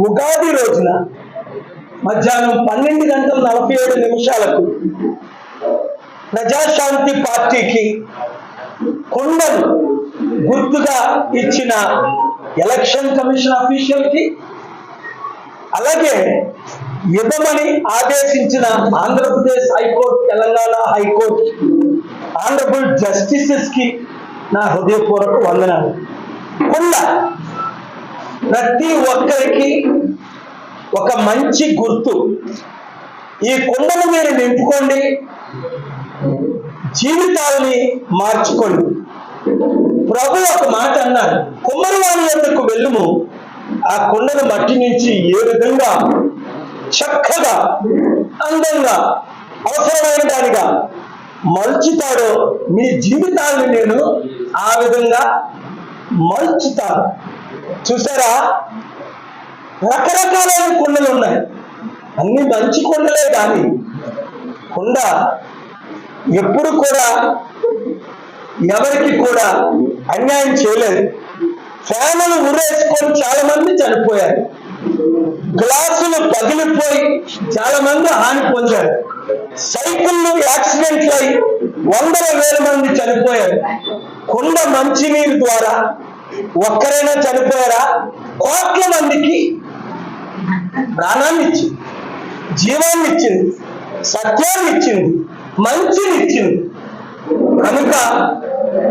ఉగాది రోజున మధ్యాహ్నం పన్నెండు గంటల నలభై ఏడు నిమిషాలకు ప్రజాశాంతి పార్టీకి కొండలు గుర్తుగా ఇచ్చిన ఎలక్షన్ కమిషన్ ఆఫీషియల్కి అలాగే ఇవ్వమని ఆదేశించిన Andhra Pradesh high court Telangana high court honourable జస్టిసెస్కి నా హృదయపూర్వక వందనాలు. కొండ ప్రతి ఒక్కరికి ఒక మంచి గుర్తు. ఈ కుండను మీరు నింపుకోండి. జీవితాల్ని మార్చుకోండి. ప్రభు ఒక మాట అన్నారు కుమ్మరివాణి ఎందుకు వెళ్ళుము. ఆ కుండను మట్టి నుంచి ఏ విధంగా చక్కగా అందంగా అవసరమైన దానిగా మలుచుతాడో మీ జీవితాన్ని నేను ఆ విధంగా మలుచుతాను. చూసారా? రకరకాలైన కొండలు ఉన్నాయి. అన్ని మంచి కుండలే కానీ కుండ ఎప్పుడు కూడా ఎవరికి కూడా అన్యాయం చేయలేదు. ఫ్యానులు ఉరేసుకొని చాలా మంది చనిపోయారు. గ్లాసులు పగిలిపోయి చాలా మంది హాని పొందారు. సైకిళ్ళు యాక్సిడెంట్లు అయి వందల వేల మంది చనిపోయారు. కుండ మంచినీరు ద్వారా ఒక్కరైనా చనిపోయారా? కోట్ల మందికి ప్రాణాన్ని ఇచ్చింది జీవాన్ని ఇచ్చింది సత్యాన్ని ఇచ్చింది మంచిని ఇచ్చింది కనుక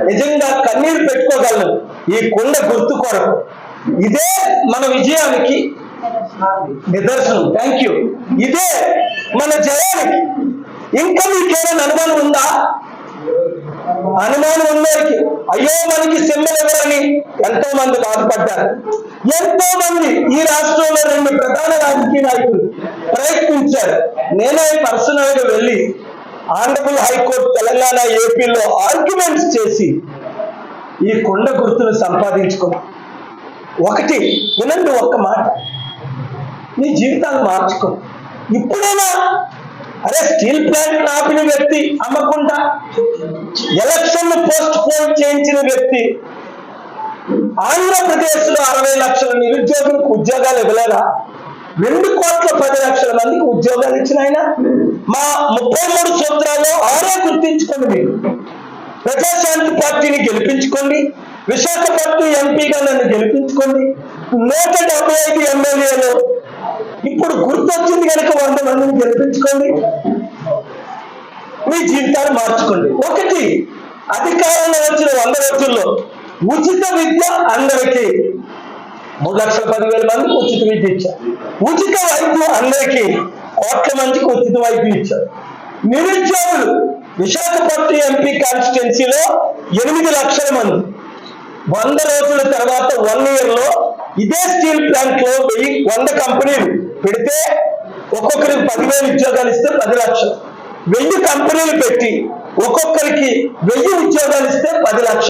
నిజంగా కన్నీరు పెట్టుకోగలను ఈ కుండ గుర్తు కొరకు. ఇదే మన విజయానికి నిదర్శనం. థ్యాంక్ యూ ఇదే మన జయానికి. ఇంకా మీకేమైనా అనుమానం ఉందా? అనుమానం ఉన్నవారికి అయ్యో మనకి సింబల్ ఎవరని ఎంతో మంది బాధపడ్డారు. ఎంతో మంది ఈ రాష్ట్రంలో రెండు ప్రధాన రాజకీయ నాయకులు ప్రయత్నించారు. నేనే పర్సనల్గా వెళ్ళి ఆనరబుల్ హైకోర్టు తెలంగాణ ఏపీలో ఆర్గ్యుమెంట్స్ చేసి ఈ కొండ గుర్తును సంపాదించుకున్నా. ఒకటి వినండి ఒక్క మాట. నీ జీవితాన్ని మార్చుకో. ఇప్పుడైనా అరే స్టీల్ ప్లాంట్ ఆపిన వ్యక్తి అమ్మకుండా ఎలక్షన్ పోస్ట్ పోన్ చేయించిన వ్యక్తి. ఆంధ్రప్రదేశ్లో అరవై లక్షల నిరుద్యోగులకు ఉద్యోగాలు ఇవ్వలేరా రెండు కోట్ల పది లక్షల మందికి ఉద్యోగాలు ఇచ్చిన ఆయన మా ముప్పై మూడు సూత్రాల్లో ఆరే గుర్తించుకోండి మీరు. ప్రజాశాంతి పార్టీని గెలిపించుకోండి. విశాఖపట్నం ఎంపీగా నన్ను గెలిపించుకోండి. నూట డెబ్బై ఐదు ఎమ్మెల్యేలు ఇప్పుడు గుర్తొచ్చింది కనుక వంద మందిని గెలిపించుకోండి. మీ జీవితాన్ని మార్చుకోండి. ఒకటి అధికారంలో వచ్చిన వంద రోజుల్లో ఉచిత విద్య అందరికీ మూడు లక్షల పదివేల మందికి ఉచిత విద్య ఇచ్చారు. ఉచిత వైద్యం అందరికీ కోట్ల మందికి ఉచిత వైద్యం ఇచ్చారు. నిరుద్యోగులు విశాఖపట్నం ఎంపీ కాన్స్టిట్యున్సీలో ఎనిమిది లక్షల మంది. వంద రోజుల తర్వాత వన్ ఇయర్లో ఇదే స్టీల్ ప్లాంట్లో వెయ్యి వంద కంపెనీలు పెడితే ఒక్కొక్కరికి పదివేలు ఉద్యోగాలు ఇస్తే పది లక్షలు. వెయ్యి కంపెనీలు పెట్టి ఒక్కొక్కరికి వెయ్యి ఉద్యోగాలు ఇస్తే పది లక్షలు.